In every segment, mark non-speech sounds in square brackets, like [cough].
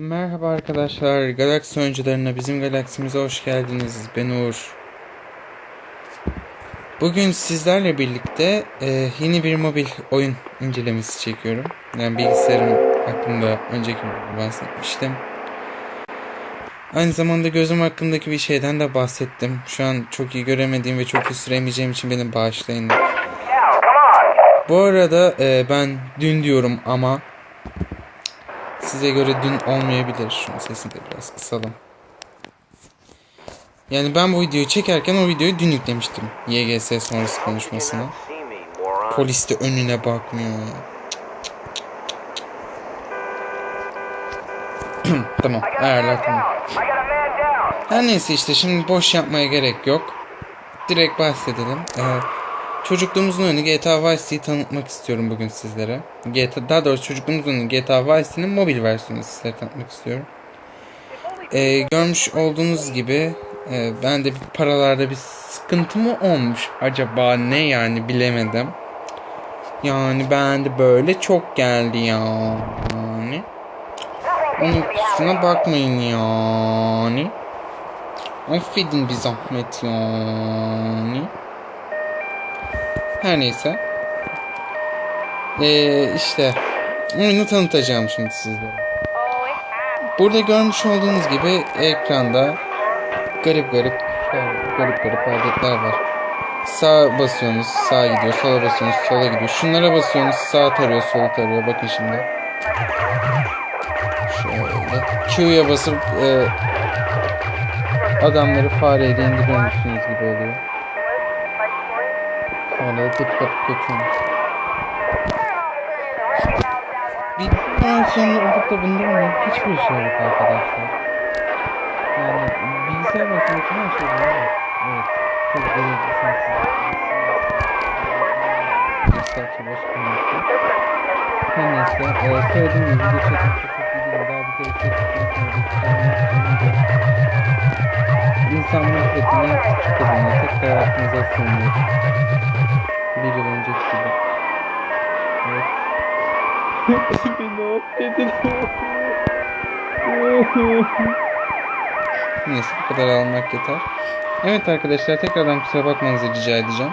Merhaba arkadaşlar, Galaksi oyuncularına bizim galaksimize hoş geldiniz. Ben Uğur. Bugün sizlerle birlikte e, yeni bir mobil oyun incelemesi çekiyorum. Yani bilgisayarım hakkında önceki bahsetmiştim. Aynı zamanda gözüm hakkındaki bir şeyden de bahsettim. Şu an çok iyi göremediğim ve çok iyi süremeyeceğim için beni bağışlayın. Bu arada e, ben dün diyorum ama size göre dün olmayabilir. Şunun sesini de biraz kısalım. Yani ben bu videoyu çekerken o videoyu dün yüklemiştim. YGS sonrası konuşmasını. Polis de önüne bakmıyor [clears throat] tamam ayarlar tamam. Her neyse işte şimdi boş yapmaya gerek yok. Direkt bahsedelim. Ee, çocukluğumuzun oyunu GTA Vice City'yi tanıtmak istiyorum bugün sizlere. GTA, daha doğrusu çocukluğumuzun oyunu GTA Vice City'nin mobil versiyonunu sizlere tanıtmak istiyorum. Ee, görmüş olduğunuz gibi e, ben de bir paralarda bir sıkıntı mı olmuş acaba ne yani bilemedim. Yani ben de böyle çok geldi yani. Onun kusuruna bakmayın yani. Affedin bir zahmet yani. Her neyse. Ee, işte oyunu tanıtacağım şimdi sizlere. Burada görmüş olduğunuz gibi ekranda garip garip garip garip hareketler var. Sağ basıyorsunuz sağa gidiyor, sola basıyorsunuz sola gidiyor. Şunlara basıyorsunuz sağ tarıyor, sol tarıyor. Bakın şimdi. Şöyle Q'ya basıp e, adamları fareyle indiriyormuşsunuz gibi oluyor. Sonra da tık tık geçiyormuş. Bilgisayar versiyonunda olup da bunda olmayan hiçbir şey yok arkadaşlar. Yani bilgisayar versiyonunda her şey var. Evet. Çok bir sensiz. Bir nokta. Her neyse. E, söylediğim gibi video İnsanlar hepine küçük kadınla tekrar aklınıza sığınıyor. Bir yıl önceki gibi. Evet. Beni [laughs] affedin. Neyse bu kadar almak yeter. Evet arkadaşlar tekrardan kusura bakmanızı rica edeceğim.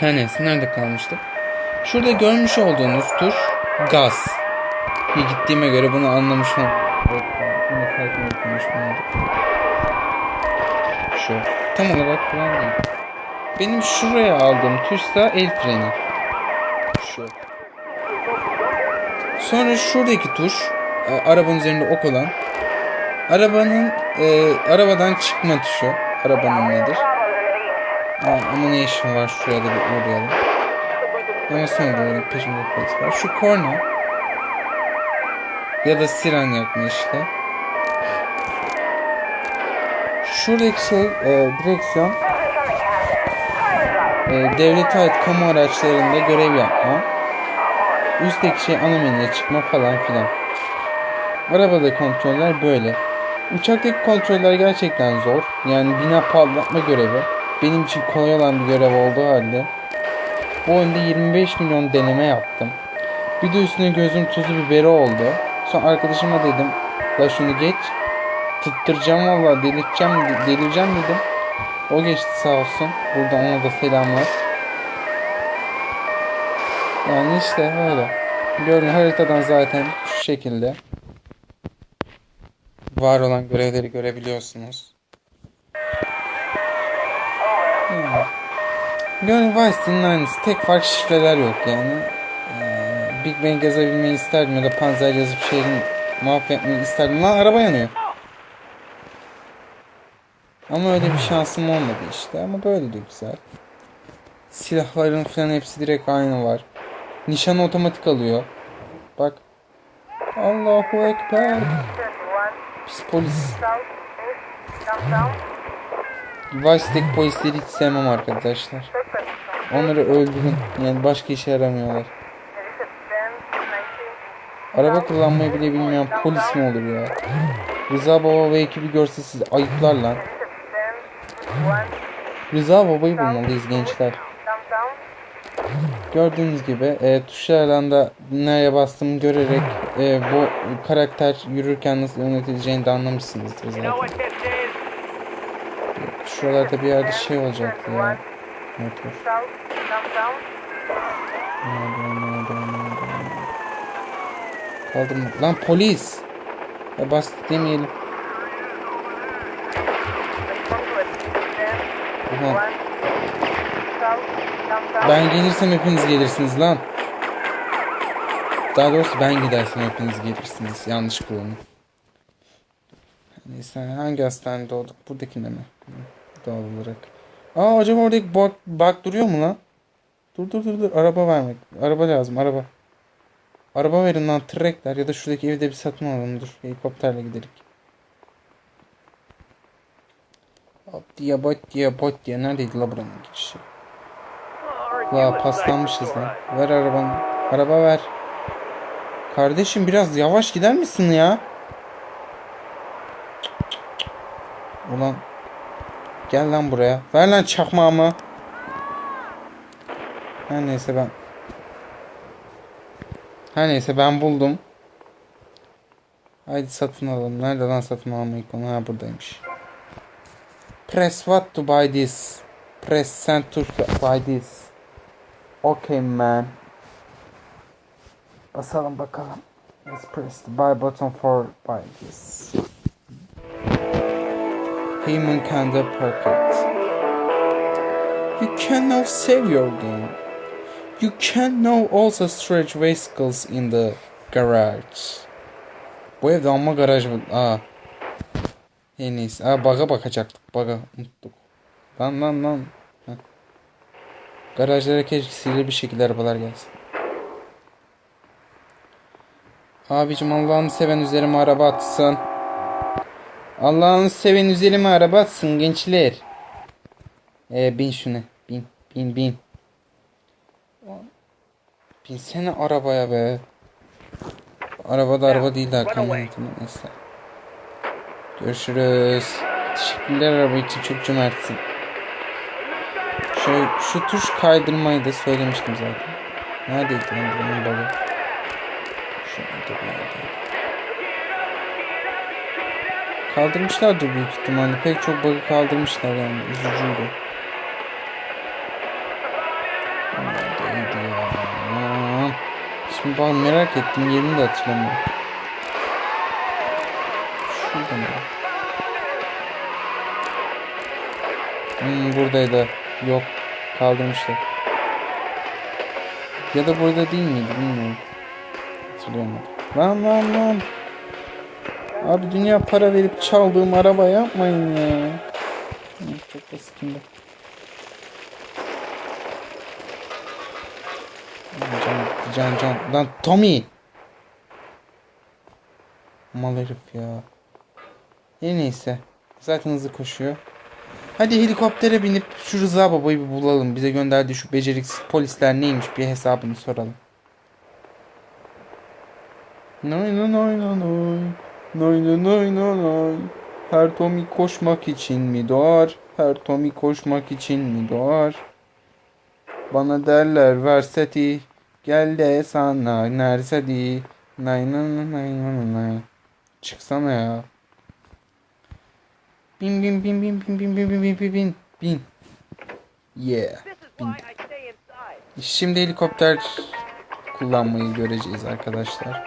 Her neyse nerede kalmıştık? Şurada görmüş olduğunuz tuş gaz. Bir gittiğime göre bunu anlamış oldum. Evet, konuşma oldu. Şu. Tam olarak değil. Benim şuraya aldığım tuşsa el freni. Şu. Sonra şuradaki tuş e, arabanın üzerinde ok olan arabanın e, arabadan çıkma tuşu. Arabanın nedir? Aa, ama ne işin var şuraya da bir uğrayalım. Ama sonra da peşimde polis var. Şu korna ya da siren yakma işte. Şuradaki şey e, direksiyon e, devlete ait kamu araçlarında görev yapma. Üstteki şey ana menüye çıkma falan filan. Arabada kontroller böyle. Uçaktaki kontroller gerçekten zor. Yani bina patlatma görevi. Benim için kolay olan bir görev olduğu halde. Bu oyunda 25 milyon deneme yaptım. Bir de üstüne gözüm tuzu biberi oldu. Sonra arkadaşıma dedim. La şunu geç. Tıttıracağım valla delireceğim, delireceğim dedim. O geçti sağ olsun. Burada ona da selamlar. Yani işte öyle. Gördüğün haritadan zaten şu şekilde var olan görevleri görebiliyorsunuz. Yani. Gönül Vice'nin aynısı. Tek fark şifreler yok yani. Big Bang yazabilmeyi isterdim ya da Panzer yazıp şehrin mahvetmeyi isterdim. Lan araba yanıyor. Ama öyle bir şansım olmadı işte. Ama böyle de güzel. Silahların falan hepsi direkt aynı var. Nişan otomatik alıyor. Bak. Allahu Ekber. Pis polis. Vice'deki polisleri hiç sevmem arkadaşlar. Onları öldürün. Yani başka işe yaramıyorlar. Araba kullanmayı bile bilmeyen polis mi olur ya? Rıza Baba ve ekibi görse sizi ayıplar lan. Rıza Baba'yı bulmalıyız gençler. Gördüğünüz gibi e, tuşlardan da nereye bastığımı görerek e, bu karakter yürürken nasıl yönetileceğini de anlamışsınızdır zaten. Şuralarda bir yerde şey olacaktı ya. Motor. Nerede? Kaldırma. Lan polis. Ya bas demeyelim. Aha. Ben gelirsem hepiniz gelirsiniz lan. Daha doğrusu ben gidersem hepiniz gelirsiniz. Yanlış kullanım. Neyse hangi hastanede doğduk? Buradakinde mi? Doğal olarak. Aa acaba oradaki bug, bug duruyor mu lan? Dur dur dur dur. Araba vermek. Araba lazım araba. Araba verin lan trekler ya da şuradaki evde bir satın alalım dur. Helikopterle giderik. Hop diye bot diye bot diye neredeydi la buranın geçişi? La paslanmışız lan. Ver arabanı. Araba ver. Kardeşim biraz yavaş gider misin ya? Ulan. Gel lan buraya. Ver lan çakmağımı. Her neyse ben. Her neyse ben buldum. Haydi satın alalım. Nerede lan satın alma ikonu? Ha buradaymış. Press what to buy this. Press send to buy this. Okay man. Basalım bakalım. Let's press the buy button for buy this. Human Kanda Pocket. You can now save your game. You can now also storage vehicles in the garage. Bu evde amma garaj mı? Aa. En iyisi. Aa baga bakacaktık. Baga unuttuk. Lan lan lan. Heh. Garajlara keşke sihirli bir şekilde arabalar gelsin. Abicim Allah'ını seven üzerime araba atsın. Allah'ını seven üzerime araba atsın gençler. Ee, bin şunu. Bin. Bin bin. Binsene arabaya be. Araba da araba değil de arkamdan neyse. Görüşürüz. Teşekkürler araba için çok cömertsin. Şu, şu tuş kaydırmayı da söylemiştim zaten. Neredeydi lan buranın bug'ı? Şurada bir yerde. Kaldırmışlardır büyük ihtimalle. Pek çok bug'ı kaldırmışlar yani. Üzücüydü. Şimdi bak merak ettim. Yerini de hatırlamıyorum. Şurada mı? Hmm, buradaydı. Yok. Kaldırmışlar. Ya da burada değil miydi bilmiyorum. Hatırlayamadım. Lan lan lan. Abi dünya para verip çaldığım araba yapmayın ya. Çok basit şimdi. Can, can. Lan Tommy. Mal herif ya. En neyse. Zaten hızlı koşuyor. Hadi helikoptere binip şu Rıza babayı bir bulalım. Bize gönderdiği şu beceriksiz polisler neymiş bir hesabını soralım. Noy noy noy noy. Noy noy noy noy noy. Her Tommy koşmak için mi doğar? Her Tommy koşmak için mi doğar? Bana derler verseti. Gel de sana nersedi. Nay nay nay nay nay nay. Çıksana ya. Bin bin bin bin bin bin bin bin bin bin bin bin. Yeah. İnside. Şimdi helikopter kullanmayı göreceğiz arkadaşlar.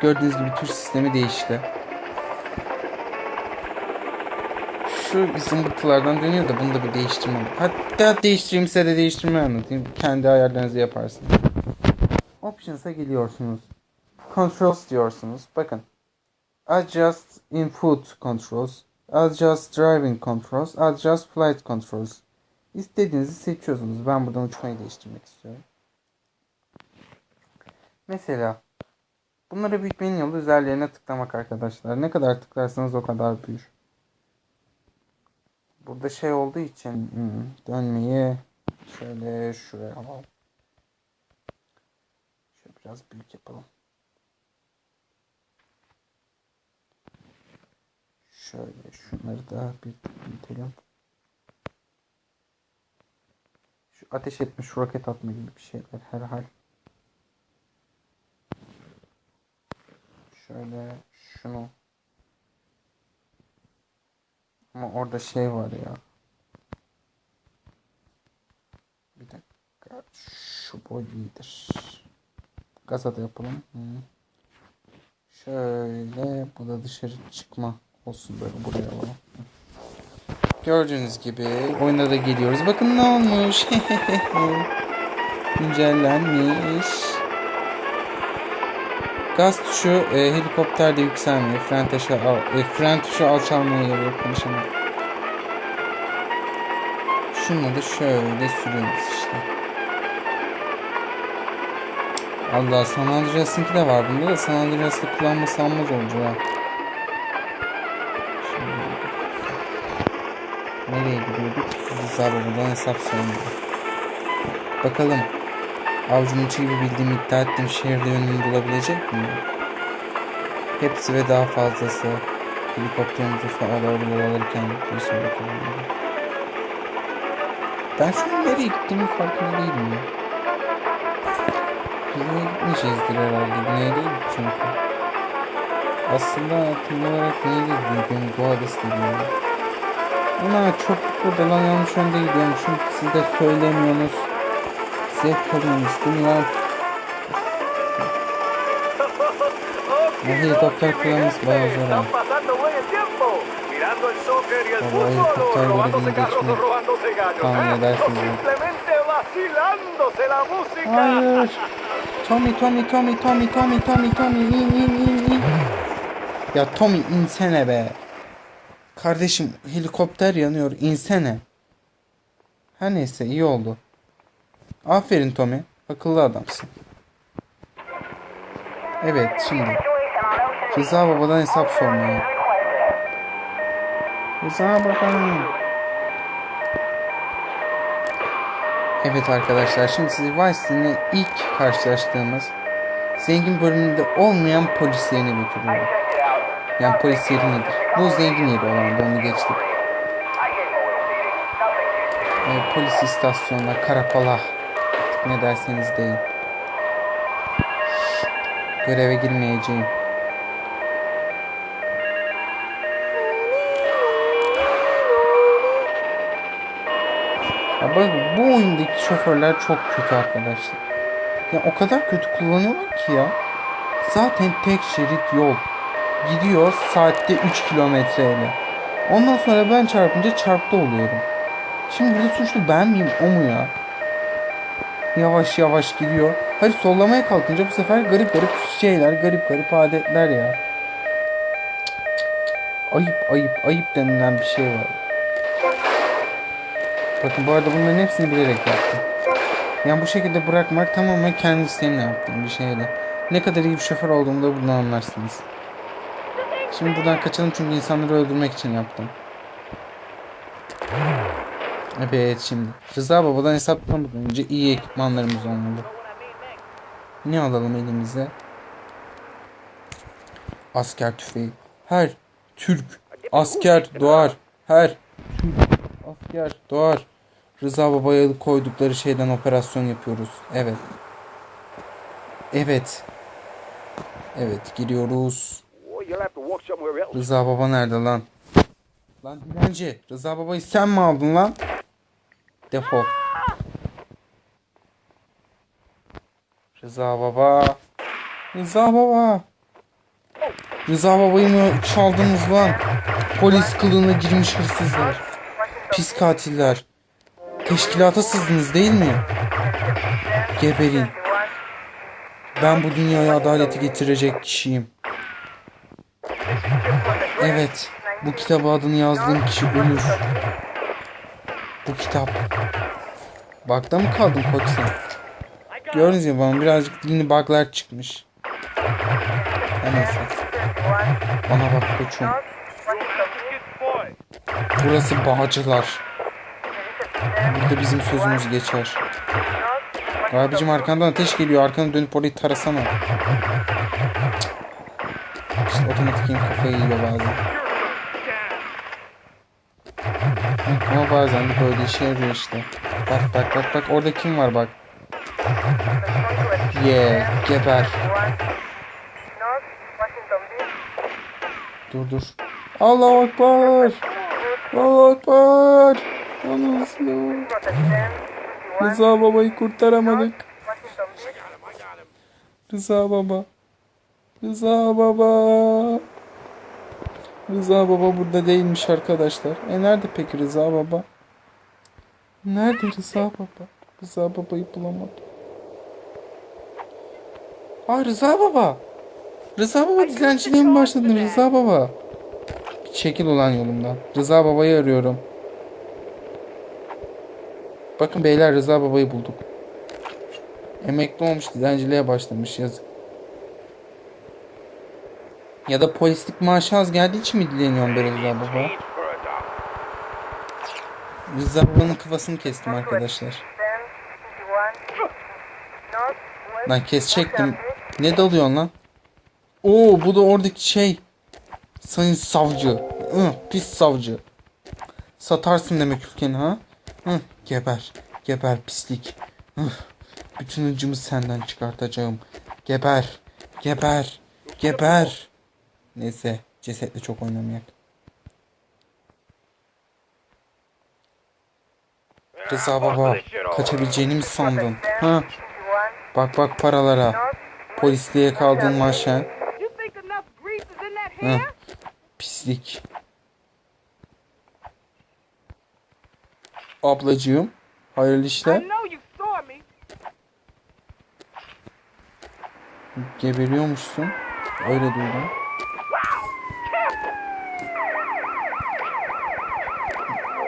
Gördüğünüz gibi tuş sistemi değişti. Şu zımbırtılardan dönüyor da bunu da bir değiştirmem. Hatta değiştireyim size de değiştirmeyi anlatayım. Kendi ayarlarınızı yaparsınız. Options'a geliyorsunuz. Controls diyorsunuz. Bakın. Adjust input controls. Adjust driving controls. Adjust flight controls. İstediğinizi seçiyorsunuz. Ben buradan uçmayı değiştirmek istiyorum. Mesela bunları büyütmenin yolu üzerlerine tıklamak arkadaşlar. Ne kadar tıklarsanız o kadar büyür. Burada şey olduğu için hmm, dönmeyi şöyle şuraya alalım. Biraz büyük yapalım. Şöyle şunları da bir büyütelim. ateş etmiş roket atma gibi bir şeyler herhal. Şöyle şunu. Ama orada şey var ya. Bir dakika. Şu boy iyidir. Gaza da yapalım. Şöyle bu da dışarı çıkma olsun böyle buraya alalım. Gördüğünüz gibi oyuna da geliyoruz. Bakın ne olmuş. [laughs] Güncellenmiş. Gaz tuşu e, helikopterde yükselmeye, fren tuşu, al, e, fren tuşu alçalmaya yarıyor konuşamadım. Şunu da şöyle sürüyoruz işte. Allah San Andreas'ınki de var bunda da San Andreas'ta kullanması almaz olacak ha. Nereye gidiyorduk? Rıza babadan hesap sormuyor. Bakalım. Avcumun içi gibi bildiğim iddia ettiğim şehirde yönümü bulabilecek miyim? Hepsi ve daha fazlası. Helikopterimizi falan alırken bir şey bakalım. Ben şu an nereye gittiğimin farkında değilim ya. Güney'e gitmeyeceğizdir herhalde. Güney'e değil çünkü. Aslında tam olarak neye gidiyor? Benim bu diyor. Ama çok burada lan yanlış yönde gidiyormuşum. Siz de söylemiyorsunuz. Zevk alıyorsunuz değil mi lan? Bu helikopter kullanması bayağı zor ha. o helikopter robándose görevi carros, o geçmiyor. robándose gallos, Tahmin edersiniz. Hayır. Tommy Tommy Tommy Tommy Tommy Tommy Tommy in in in in. Ya Tommy insene be. Kardeşim helikopter yanıyor insene. Her neyse iyi oldu. Aferin Tommy. Akıllı adamsın. Evet şimdi. Rıza babadan hesap sormaya. Rıza baba. Evet arkadaşlar şimdi sizi Vice City'nin ilk karşılaştığımız zengin bölümünde olmayan polis yerine götürüyorum. Yani polis yeri nedir? Bu zengin yeri olan onu geçtik. Ee, polis istasyonuna karakola ne derseniz deyin. Göreve girmeyeceğim. Ya bak bu oyundaki şoförler çok kötü arkadaşlar. Ya o kadar kötü kullanıyorlar ki ya. Zaten tek şerit yol. Gidiyor saatte 3 kilometreyle. Ondan sonra ben çarpınca çarptı oluyorum. Şimdi burada suçlu ben miyim o mu ya? Yavaş yavaş gidiyor. Hadi sollamaya kalkınca bu sefer garip garip şeyler, garip garip adetler ya. Ayıp ayıp ayıp denilen bir şey var. Bakın bu arada bunların hepsini bilerek yaptım. Yani bu şekilde bırakmak tamamen kendi isteğimle yaptığım bir şeydi. Ne kadar iyi bir şoför olduğumu da buradan anlarsınız. Şimdi buradan kaçalım çünkü insanları öldürmek için yaptım. Evet şimdi. Rıza Baba'dan hesaplamadan önce iyi ekipmanlarımız olmalı. Ne alalım elimize? Asker tüfeği. Her Türk asker doğar. Her Türk asker doğar. Rıza Baba'ya koydukları şeyden operasyon yapıyoruz. Evet. Evet. Evet giriyoruz. Rıza Baba nerede lan? Lan dilenci. Rıza Baba'yı sen mi aldın lan? Defol. Rıza Baba. Rıza Baba. Rıza Baba'yı mı çaldınız lan? Polis kılığına girmiş hırsızlar. Pis katiller. Teşkilata sızdınız değil mi? Geberin. Ben bu dünyaya adaleti getirecek kişiyim. Evet. Bu kitaba adını yazdığım kişi ölür. Bu kitap. Bakta mı kaldın koç sen? Gördünüz ya bana birazcık dilini bug'lar çıkmış. Neyse. Bana bak koçum. Burası Bağcılar. Burada bizim sözümüz geçer. Abicim arkandan ateş geliyor. Arkana dönüp orayı tarasana. İşte otomatik kafayı yiyor bazen. Ama bazen böyle işe yarıyor işte. Bak bak bak bak orada kim var bak. Ye geber. Dur dur. Allahu Ekber. Allahu Ekber. Anasını. Protect 10, 51, Rıza babayı kurtaramadık. Rıza baba. Rıza baba. Rıza baba burada değilmiş arkadaşlar. E nerede peki Rıza baba? Nerede Rıza baba? Rıza babayı bulamadım. Aa Rıza baba. Rıza baba dilenciliğe mi başladın Rıza baba? Bir çekil ulan yolumdan. Rıza babayı arıyorum. Bakın beyler Rıza babayı bulduk. Emekli olmuş dilenciliğe başlamış yazık. Ya da polislik maaşı az geldiği için mi dileniyorsun be Rıza baba? Rıza babanın kafasını kestim arkadaşlar. 10, 51, North, West, Lan kesecektim. Ne dalıyorsun lan? Oo bu da oradaki şey. Sayın savcı. Hı, pis savcı. Satarsın demek ülkeni ha? Hı, geber. Geber pislik. Bütün hıncımı senden çıkartacağım. Geber. Geber. Geber. Neyse cesetle çok oynamayak. Rıza baba kaçabileceğini mi sandın? Ha? 51, Bak bak paralara. Polisliğe kaldın maaşa. You think Ablacığım. Hayırlı işler. Geberiyormuşsun. Öyle duydum.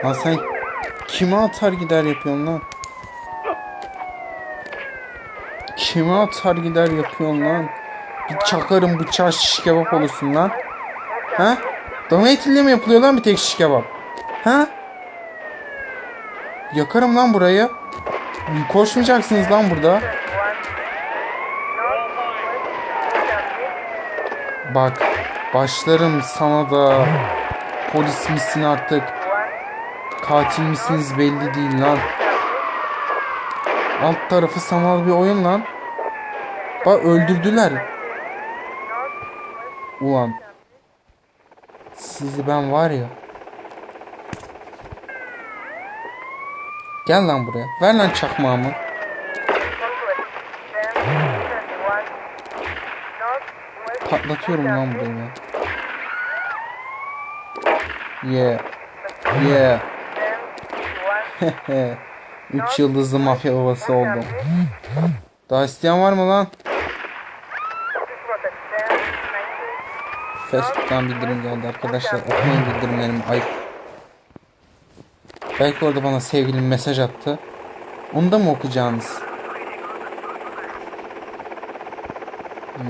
Lan sen kime atar gider yapıyorsun lan? Kime atar gider yapıyorsun lan? Bir çakarım bıçağı şiş kebap olursun lan. Ha? Dana etiyle mi yapılıyor lan bir tek şiş kebap? Ha? Yakarım lan burayı. Koşmayacaksınız lan burada. Bak başlarım sana da polis misin artık katil misiniz belli değil lan. Alt tarafı sanal bir oyun lan. Bak öldürdüler. Ulan. Sizi ben var ya. Gel lan buraya. Ver lan çakmağımı. Patlatıyorum lan burayı ben. Yeah. Yeah. [laughs] Hehe. 3 yıldızlı mafya babası oldum. Daha isteyen var mı lan? Facebook'tan bildirim geldi arkadaşlar. Okuyun bildirimlerimi. Ayıp. Belki orada bana sevgilim mesaj attı. Onu da mı okuyacaksınız?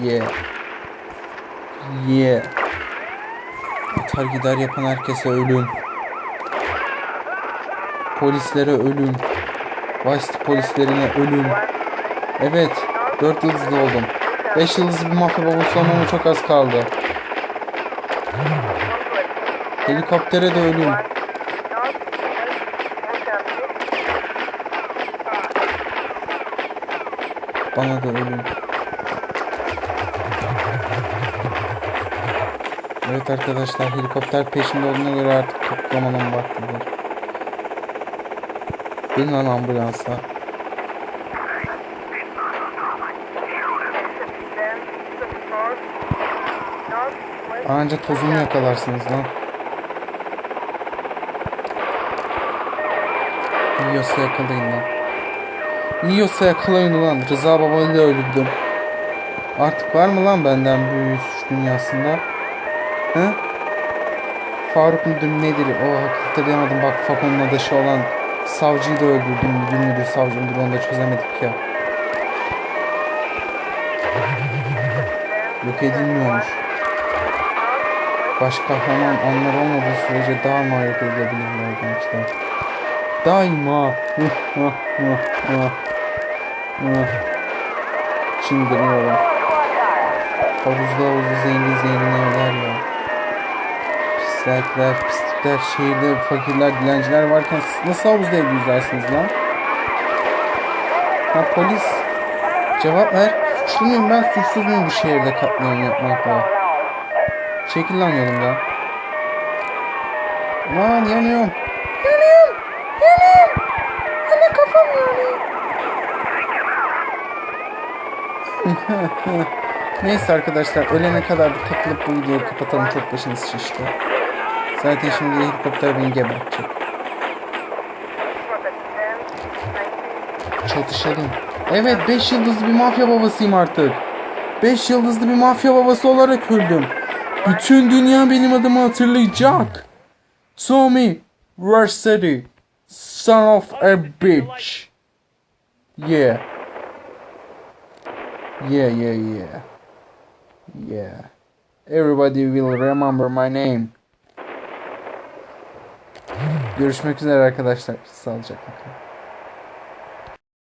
Yeah. Yeah. Atar gider yapan herkese ölüm. Polislere ölüm. Vice polislerine ölüm. Evet. 4 yıldızlı oldum. 5 yıldızlı bir mafya babası olmama çok az kaldı. Helikoptere de ölüm. Bana da ölüm. Evet arkadaşlar helikopter peşinde olduğuna göre artık toplamanın vaktidir. Bin lan ambulansa. Anca tozumu yakalarsınız lan. Yiyorsa yakalayın lan. Yiyorsa yakalayın ulan. Rıza babayı da öldürdüm. Artık var mı lan benden büyük suç dünyasında? He? Faruk müdür nedir? O hatırlayamadım bak Fakon'un adaşı olan savcıyı da öldürdüm. Müdür müdür savcı müdür onu da çözemedik ya. Yok edilmiyormuş. Baş kahraman anlar olmadığı sürece daha mı yok edilebilirler gençler? Daima. Çıldırıyorum. Havuzda havuzda zengin zengin evler ya. Pislikler, pislikler şehirde fakirler, dilenciler varken siz nasıl havuzda ev yüzersiniz lan? Ha polis. Cevap ver. Suçlu muyum ben? Suçsuz muyum bu şehirde katliam yapmakla? Çekil lan. Lan yanıyorum. Yanıyorum. Yanıyorum. Anne kafam yanıyor. [laughs] Neyse arkadaşlar ölene kadar bir takılıp bu videoyu kapatalım çok başınız şişti. Zaten şimdi helikopter beni gebertecek. Çatışalım. Evet 5 yıldızlı bir mafya babasıyım artık. 5 yıldızlı bir mafya babası olarak öldüm. Bütün dünya benim adımı hatırlayacak. Tommy Rhapsody. Son of a bitch. Yeah. Yeah, yeah, yeah. Yeah. Everybody will remember my name. Görüşmek üzere arkadaşlar. Sağlıcakla kalın.